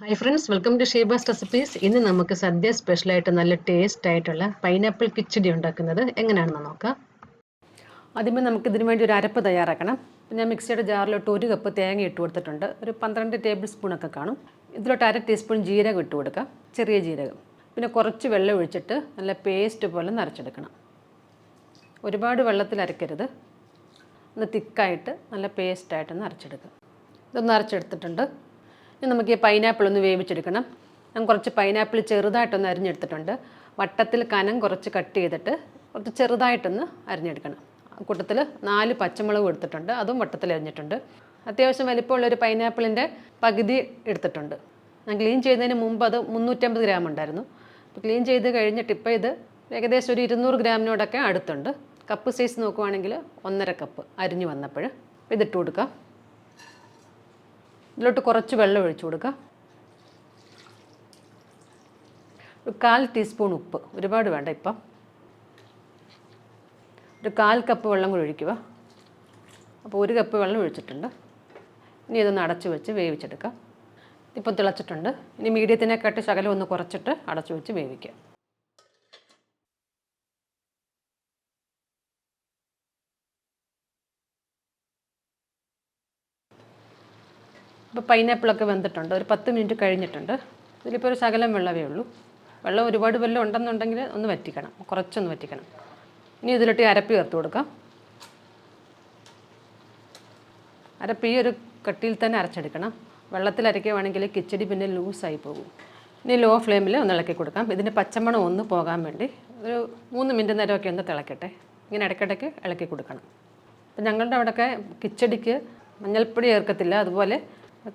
Hi friends welcome to Sheeba's recipes ഇന്ന് നമുക്ക് സദ്യ സ്പെഷ്യലായിട്ട് നല്ല ടേസ്റ്റ് ആയിട്ടുള്ള പൈനാപ്പിൾ കിച്ചടി ഉണ്ടാക്കുന്നത് എങ്ങനെയാണെന്ന് നോക്കാം. ആദ്യമേ നമുക്ക് ഇതിനു വേണ്ടി ഒരു അരപ്പ് തയ്യാറാക്കണം. ഞാൻ മിക്സിയുടെ ജാറിലോട്ട് ഒരു കപ്പ് തേങ്ങ ഇട്ട് കൊടുത്തിട്ടുണ്ട്. ഒരു പന്ത്രണ്ട് ടേബിൾ സ്പൂണൊക്കെ കാണും. ഇതിലോട്ട് അര ടീസ്പൂൺ ജീരകം ഇട്ട് കൊടുക്കാം. ചെറിയ ജീരകം. പിന്നെ കുറച്ച് വെള്ളം ഒഴിച്ചിട്ട് നല്ല പേസ്റ്റ് പോലെ നരച്ചെടുക്കണം. ഒരുപാട് വെള്ളത്തിൽ അരക്കരുത്. ഒന്ന് തിക്കായിട്ട് നല്ല പേസ്റ്റായിട്ടൊന്ന് അരച്ചെടുക്കുക. ഇതൊന്ന് അരച്ചെടുത്തിട്ടുണ്ട്. ഇനി നമുക്ക് ഈ പൈനാപ്പിൾ ഒന്ന് വേവിച്ചെടുക്കണം. ഞാൻ കുറച്ച് പൈനാപ്പിൾ ചെറുതായിട്ടൊന്ന് അരിഞ്ഞെടുത്തിട്ടുണ്ട്. വട്ടത്തിൽ കനം കുറച്ച് കട്ട് ചെയ്തിട്ട് കുറച്ച് ചെറുതായിട്ടൊന്ന് അരിഞ്ഞെടുക്കണം. കൂട്ടത്തിൽ നാല് പച്ചമുളക് എടുത്തിട്ടുണ്ട്. അതും വട്ടത്തിൽ അരിഞ്ഞിട്ടുണ്ട്. അത്യാവശ്യം വലിപ്പമുള്ള ഒരു പൈനാപ്പിളിന്റെ പകുതി എടുത്തിട്ടുണ്ട്. ഞാൻ ക്ലീൻ ചെയ്തതിന് മുമ്പ് അത് മുന്നൂറ്റമ്പത് ഗ്രാം ഉണ്ടായിരുന്നു. അപ്പോൾ ക്ലീൻ ചെയ്ത് കഴിഞ്ഞിട്ട് ഇപ്പോൾ ഇത് ഏകദേശം ഒരു ഇരുന്നൂറ് ഗ്രാമിനോടൊക്കെ അടുത്തുണ്ട്. കപ്പ് സൈസ് നോക്കുവാണെങ്കിൽ ഒന്നര കപ്പ് അരിഞ്ഞു വന്നപ്പോൾ ഇതിട്ട് കൊടുക്കാം. ഇതിലോട്ട് കുറച്ച് വെള്ളം ഒഴിച്ചു കൊടുക്കുക. ഒരു കാൽ ടീസ്പൂൺ ഉപ്പ്. ഒരുപാട് വേണ്ട ഇപ്പം. ഒരു കാൽ കപ്പ് വെള്ളം കൂടി ഒഴിക്കുക. അപ്പോൾ ഒരു കപ്പ് വെള്ളം ഒഴിച്ചിട്ടുണ്ട്. ഇനി ഇതൊന്ന് അടച്ചു വെച്ച് വേവിച്ചെടുക്കാം ഇപ്പോൾ തിളച്ചിട്ടുണ്ട്. ഇനി മീഡിയത്തിനെ മീഡിയത്തിനെക്കാട്ടി ശകലം ഒന്ന് കുറച്ചിട്ട് അടച്ചു വെച്ച് വേവിക്കുക. ഇപ്പോൾ പൈനാപ്പിളൊക്കെ വെന്തിട്ടുണ്ട്. ഒരു പത്ത് മിനിറ്റ് കഴിഞ്ഞിട്ടുണ്ട്. ഇതിലിപ്പോൾ ഒരു ശകലം വെള്ളമേ ഉള്ളൂ. വെള്ളം ഒരുപാട് വെള്ളം ഉണ്ടെന്നുണ്ടെങ്കിൽ ഒന്ന് വറ്റിക്കണം. കുറച്ചൊന്ന് വറ്റിക്കണം. ഇനി ഇതിലിട്ട് അരപ്പ് ചേർത്ത് കൊടുക്കാം. അരപ്പ് ഈ ഒരു കട്ടിയിൽ തന്നെ അരച്ചെടുക്കണം. വെള്ളത്തിൽ അരയ്ക്കുവാണെങ്കിൽ കിച്ചടി പിന്നെ ലൂസായി പോകും. ഇനി ലോ ഫ്ലെയിമിൽ ഒന്ന് ഇളക്കി കൊടുക്കാം. ഇതിന്റെ പച്ചമണം ഒന്ന് പോകാൻ വേണ്ടി ഒരു മൂന്ന് മിനിറ്റ് നേരമൊക്കെ ഒന്ന് തിളക്കട്ടെ. ഇങ്ങനെ ഇടയ്ക്കിടയ്ക്ക് ഇളക്കി കൊടുക്കണം. അപ്പം ഞങ്ങളുടെ അവിടെയൊക്കെ കിച്ചടിക്ക് മഞ്ഞൾപ്പൊടി ചേർക്കത്തില്ല. അതുപോലെ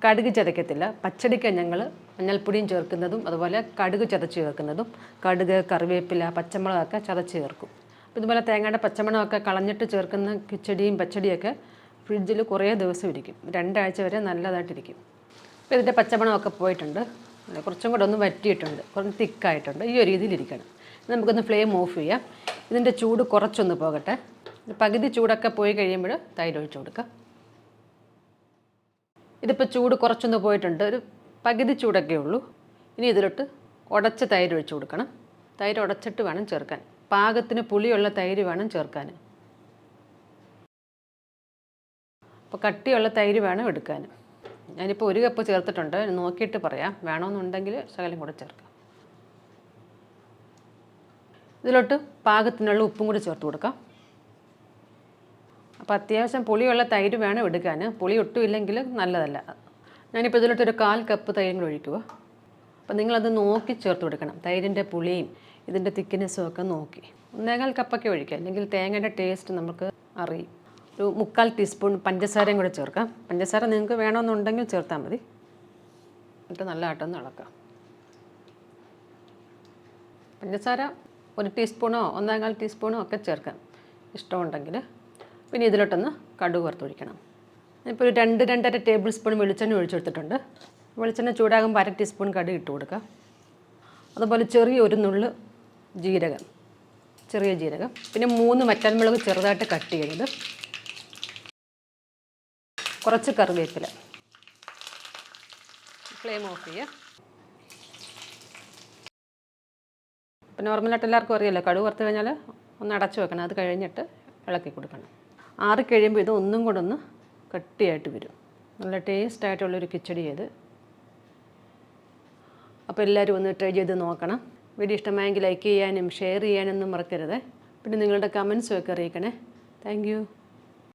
കടുക് ചതയ്ക്കത്തില്ല. പച്ചടിക്ക് ഞങ്ങൾ മഞ്ഞൾപ്പൊടിയും ചേർക്കുന്നതും അതുപോലെ കടുക് ചതച്ച് ചേർക്കുന്നതും കടുക് കറിവേപ്പില പച്ചമുളകൊക്കെ ചതച്ച് ചേർക്കും. അപ്പോൾ ഇതുപോലെ തേങ്ങയുടെ പച്ചമുളകൊക്കെ കളഞ്ഞിട്ട് ചേർക്കുന്ന കിച്ചടിയും പച്ചടിയൊക്കെ ഫ്രിഡ്ജിൽ കുറേ ദിവസം ഇരിക്കും. രണ്ടാഴ്ച വരെ നല്ലതായിട്ടിരിക്കും. അപ്പോൾ ഇതിന്റെ പച്ചമണമൊക്കെ പോയിട്ടുണ്ട്. കുറച്ചും കൂടെ ഒന്ന് വറ്റിയിട്ടുണ്ട്. കുറച്ച് തിക്കായിട്ടുണ്ട്. ഈ ഒരു രീതിയിലിരിക്കണം. നമുക്കൊന്ന് ഫ്ലെയിം ഓഫ് ചെയ്യാം. ഇതിന്റെ ചൂട് കുറച്ചൊന്ന് പോകട്ടെ. പകുതി ചൂടൊക്കെ പോയി കഴിയുമ്പോൾ തൈര് ഒഴിച്ചു കൊടുക്കാം. ഇതിപ്പോൾ ചൂട് കുറച്ചൊന്ന് പോയിട്ടുണ്ട്. ഒരു പകുതി ചൂടൊക്കെ ഉള്ളൂ. ഇനി ഇതിലോട്ട് ഉടച്ച തൈര് ഒഴിച്ചു കൊടുക്കണം. തൈര് ഉടച്ചിട്ട് വേണം ചേർക്കാൻ. പാകത്തിന് പുളിയുള്ള തൈര് വേണം ചേർക്കാൻ. അപ്പോൾ കട്ടിയുള്ള തൈര് വേണം എടുക്കാൻ. ഞാനിപ്പോൾ ഒരു കപ്പ് ചേർത്തിട്ടുണ്ട്. നോക്കിയിട്ട് പറയാം. വേണമെന്നുണ്ടെങ്കിൽ ശകലം കൂടെ ചേർക്കാം. ഇതിലോട്ട് പാകത്തിനുള്ള ഉപ്പും കൂടി ചേർത്ത് കൊടുക്കാം. അപ്പോൾ അത്യാവശ്യം പുളിയുള്ള തൈര് വേണം എടുക്കാൻ. പുളി ഒട്ടും ഇല്ലെങ്കിൽ നല്ലതല്ല. ഞാനിപ്പോൾ ഇതിലോട്ട് ഒരു കാൽ കപ്പ് തൈരും കൂടെ ഒഴിക്കുക അപ്പോൾ നിങ്ങളത് നോക്കി ചേർത്ത് കൊടുക്കണം. തൈരിന്റെ പുളിയും ഇതിന്റെ തിക്നെസ്സും ഒക്കെ നോക്കി. ഒന്നേകാൽ കപ്പൊക്കെ ഒഴിക്കുക. അല്ലെങ്കിൽ തേങ്ങയുടെ ടേസ്റ്റ് നമുക്ക് അറിയും. ഒരു മുക്കാൽ ടീസ്പൂൺ പഞ്ചസാരയും കൂടെ ചേർക്കാം. പഞ്ചസാര നിങ്ങൾക്ക് വേണമെന്നുണ്ടെങ്കിൽ ചേർത്താൽ മതി. എന്നിട്ട് നല്ല ആട്ടൊന്ന് ഇളക്കാം പഞ്ചസാര ഒരു ടീസ്പൂണോ ഒന്നേകാൽ ടീസ്പൂണോ ഒക്കെ ചേർക്കാം. ഇഷ്ടമുണ്ടെങ്കിൽ പിന്നെ ഇതിലോട്ടൊന്ന് കടുക് വറുത്തൊഴിക്കണം. ഇപ്പോൾ ഒരു രണ്ട് രണ്ടര ടേബിൾ സ്പൂൺ വെളിച്ചെണ്ണ ഒഴിച്ചെടുത്തിട്ടുണ്ട്. വെളിച്ചെണ്ണ ചൂടാകുമ്പോൾ അര ടീസ്പൂൺ കടുക് ഇട്ട് കൊടുക്കുക. അതുപോലെ ചെറിയ ഒരു നുള്ള് ജീരകം ചെറിയ ജീരകം. പിന്നെ മൂന്ന് മറ്റൻമുളക് ചെറുതായിട്ട് കട്ട് ചെയ്തത് കുറച്ച് കറിവേപ്പില. ഫ്ലെയിം ഓഫ് ചെയ്യുക. ഇപ്പം നോർമലായിട്ട് എല്ലാവർക്കും അറിയാമല്ലോ കടുക് വറുത്ത് കഴിഞ്ഞാൽ ഒന്ന് അടച്ചു വെക്കണം. അത് കഴിഞ്ഞിട്ട് ഇളക്കി കൊടുക്കണം. ആറി കഴിയുമ്പോൾ ഇത് ഒന്നും കൂടെ ഒന്ന് കട്ടിയായിട്ട് വരും. നല്ല ടേസ്റ്റ് ആയിട്ടുള്ളൊരു കിച്ചടി ചെയ്ത് അപ്പോൾ എല്ലാവരും ഒന്ന് ട്രൈ ചെയ്ത് നോക്കണം. വീഡിയോ ഇഷ്ടമായെങ്കിൽ ലൈക്ക് ചെയ്യാനും ഷെയർ ചെയ്യാനൊന്നും മറക്കരുത്. പിന്നെ നിങ്ങളുടെ കമൻസും ഒക്കെ അറിയിക്കണേ. താങ്ക്